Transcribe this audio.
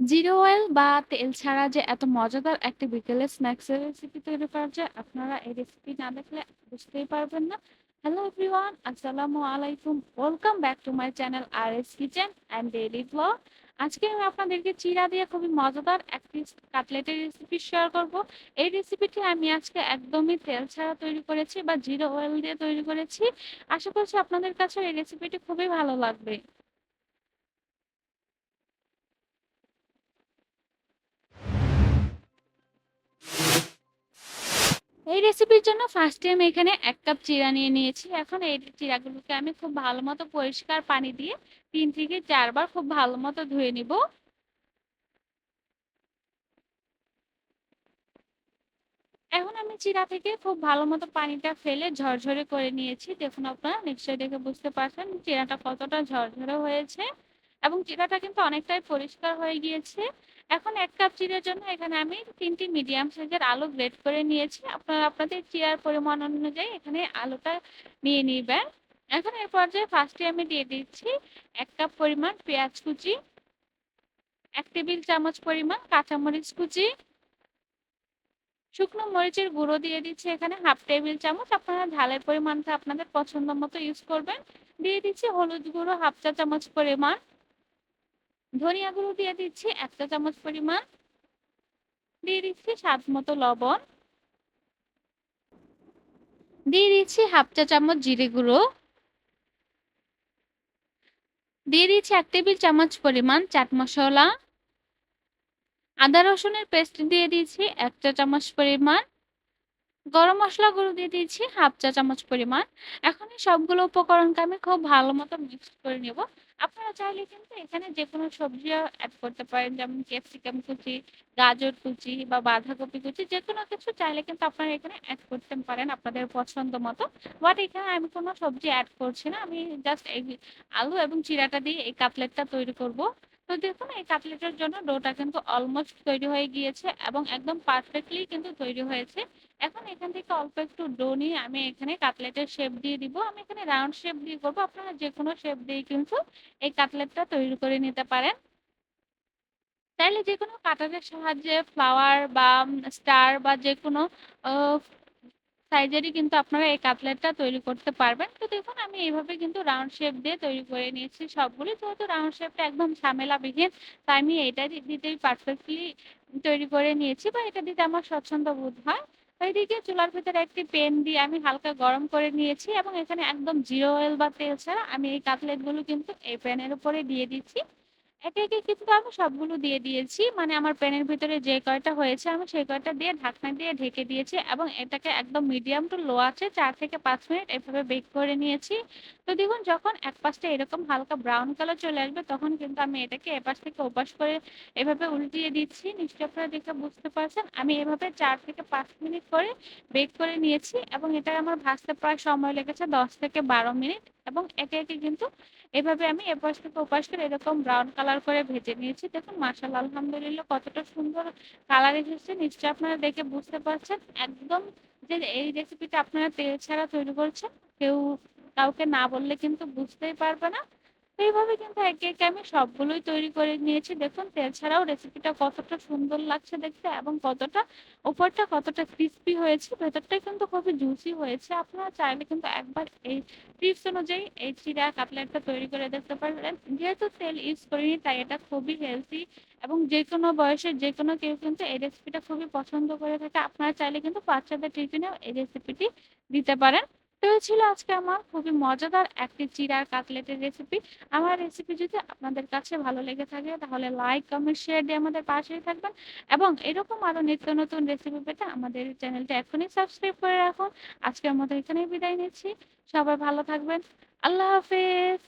Zero oil বা তেল ছাড়া যে এত মজাদার একটা বিকেলের স্ন্যাক্সের রেসিপি তৈরি করা যায়, আপনারা এই রেসিপি না দেখলে বুঝতেই পারবেন না। হ্যালো এভরিওয়ান আসসালামু আলাইকুম। Welcome back to my channel R S kitchen and daily blog আজকে আমি আপনাদেরকে চিরা দিয়ে খুবই মজাদার একটি কাটলেটের রেসিপি শেয়ার করব। এই রেসিপিটি আমি আজকে একদমই তেল ছাড়া তৈরি করেছি বা জিরো অয়েল দিয়ে তৈরি করেছি। আশা করছি আপনাদের কাছে এই রেসিপিটি খুবই ভালো লাগবে। রেসিপির জন্য ফার্স্টে আমি এখানে এক কাপ চিরা নিয়ে নিয়েছি। এখন এই চিরাগুলোকে আমি খুব ভালো মতো পরিষ্কার পানি দিয়ে তিন থেকে চারবার খুব ভালো মতো ধুয়ে নিব। এখন আমি চিরা থেকে খুব ভালো মতো পানিটা ফেলে ঝরঝরে করে নিয়েছি। দেখুন আপনারা, নিশ্চয়ই দেখে বুঝতে পারছেন চিরাটা কতটা ঝরঝরে হয়েছে। এবং চিরাটা কিন্তু অনেকটাই পরিষ্কার হয়ে গিয়েছে। এখন এক কাপ চিড়ের জন্য এখানে আমি তিনটি মিডিয়াম সাইজের আলু গ্রেড করে নিয়েছি। আপনারা আপনাদের চিরার পরিমাণ অনুযায়ী এখানে আলুটা নিয়ে নিবেন। এখন এর পর্যায়ে ফার্স্টে আমি দিয়ে দিচ্ছি এক কাপ পরিমাণ পেঁয়াজ কুচি, এক টেবিল চামচ পরিমাণ কাঁচামরিচ কুচি, শুকনো মরিচের গুঁড়ো দিয়ে দিচ্ছি এখানে হাফ টেবিল চামচ। আপনারা ঝালের পরিমাণটা আপনাদের পছন্দ মতো ইউজ করবেন। দিয়ে দিচ্ছি হলুদ গুঁড়ো হাফ চা চামচ পরিমাণ। ধনিয়া গুঁড়ো দিয়ে দিচ্ছি এক চা চামচ পরিমাণ। দিয়ে দিচ্ছি স্বাদ মতো লবণ। দিয়ে দিচ্ছি হাফ চা চামচ জিরে গুঁড়ো। দিয়ে দিচ্ছি এক টেবিল চামচ পরিমাণ চাট মশলা। আদা রসুনের পেস্ট দিয়ে দিয়েছি এক চা চামচ পরিমাণ। গরম মশলা গুঁড়ো দিয়ে দিয়েছি হাফ চা চামচ পরিমাণ। এখন সবগুলো উপকরণকে আমি খুব ভালো মতো মিক্স করে নেব। আপনারা চাইলে কিন্তু এখানে যে কোনো সবজি অ্যাড করতে পারেন, যেমন ক্যাপসিকাম কুচি, গাজর কুচি বা বাঁধাকপি কুচি যে কোনো কিছু চাইলে কিন্তু আপনারা এখানে অ্যাড করতে পারেন আপনাদের পছন্দ মতো। বাট এখানে আমি কোনো সবজি অ্যাড করছি না, আমি জাস্ট এই আলু এবং চিরাটা দিয়ে এই কাটলেটটা তৈরি করব। তো দেখুন, এই কাটলেটের জন্য ডোটা কিন্তু অলমোস্ট তৈরি হয়ে গিয়েছে এবং একদম পারফেক্টলি কিন্তু তৈরি হয়েছে। এখন এখান থেকে অল্প একটু ডো নিয়ে আমি এখানে কাটলেটের শেপ দিয়ে দিব। আমি এখানে রাউন্ড শেপ দিয়ে করব। আপনারা যে কোনো শেপ দিয়ে কিন্তু এই কাটলেটটা তৈরি করে নিতে পারেন। চাইলে যে কোনো কাটারের সাহায্যে ফ্লাওয়ার বা স্টার বা যে কোনো সাইজেরই কিন্তু আপনারা এই কাটলেটটা তৈরি করতে পারবেন। তো দেখুন, আমি এইভাবে কিন্তু রাউন্ড শেপ দিয়ে তৈরি করে নিয়েছি সবগুলি। যেহেতু রাউন্ড শেপটা একদম ঝামেলাবিহীন তাই আমি এটা দিতেই পারফেক্টলি তৈরি করে নিয়েছি বা এটা দিতে আমার স্বচ্ছন্দ বোধ হয়। ওইদিকে চুলার ভিতরে একটি পেন দিয়ে আমি হালকা গরম করে নিয়েছি এবং এখানে একদম জিরো অয়েল বা তেল ছাড়া আমি এই কাটলেটগুলো কিন্তু এই প্যানের উপরে দিয়ে দিচ্ছি। একে একে কিন্তু আমি সবগুলো দিয়ে দিয়েছি। মানে আমার প্যানের ভিতরে যে কয়টা হয়েছে, আমি সেই কয়টা দিয়ে ঢাকনা দিয়ে ঢেকে দিয়েছি এবং এটাকে একদম মিডিয়াম টু লো আছে, চার থেকে পাঁচ মিনিট এভাবে বেক করে নিয়েছি। তো দেখুন যখন এক পাশটা এরকম হালকা ব্রাউন কালার চলে আসবে, তখন কিন্তু আমি এটাকে এপাশ থেকে ওপাশ করে এভাবে উল্টিয়ে দিচ্ছি। নিশ্চয় আপনারা দেখে বুঝতে পারছেন, আমি এভাবে চার থেকে পাঁচ মিনিট করে বেক করে নিয়েছি এবং এটা আমার ভাজতে প্রায় সময় লেগেছে দশ থেকে বারো মিনিট। এবং একে একে কিন্তু এভাবে আমি এপাশ থেকে ওপাশ করে এরকম ব্রাউন কালার করে ভেজে নিয়েছি। দেখুন মাসাল আলহামদুলিল্লাহ, কতটা সুন্দর কালার এসেছে। নিশ্চয়ই আপনারা দেখে বুঝতে পারছেন একদম যে এই রেসিপিটা আপনারা তেল ছাড়া তৈরি করছেন। কেউ কাউকে না বললে কিন্তু বুঝতেই পারবে না। এইভাবে কিন্তু একে একে আমি সবগুলোই তৈরি করে নিয়েছি। দেখুন, তেল ছাড়াও রেসিপিটা কতটা সুন্দর লাগছে দেখতে এবং কতটা উপরটা কতটা ক্রিস্পি হয়েছে ভেতরটা কিন্তু খুবই জুসি হয়েছে। আপনারা চাইলে কিন্তু একবার এই টিপস অনুযায়ী এই চিরা কাটলেটটা তৈরি করে দেখতে পারবেন। যেহেতু তেল ইউজ করিনি, তাই এটা খুবই হেলদি এবং যে কোনো বয়সের যে কোনো কেউ কিন্তু এই রেসিপিটা খুবই পছন্দ করে থাকে। আপনারা চাইলে কিন্তু বাচ্চাদের টিফিনেও এই রেসিপিটি দিতে পারেন। তো ছিল আজকে আমার খুবই মজাদার একটি চিড়ার কাটলেটের রেসিপি আমার রেসিপি যদি আপনাদের কাছে ভালো লেগে থাকে, তাহলে লাইক কমেন্ট শেয়ার দিয়ে আমাদের পাশেই থাকবেন। এবং এরকম আরও নিত্য নতুন রেসিপি পেতে আমাদের চ্যানেলটা এখনই সাবস্ক্রাইব করে রাখুন। আজকের মতো এখানেই বিদায় নিচ্ছি। সবাই ভালো থাকবেন। আল্লাহ হাফেজ।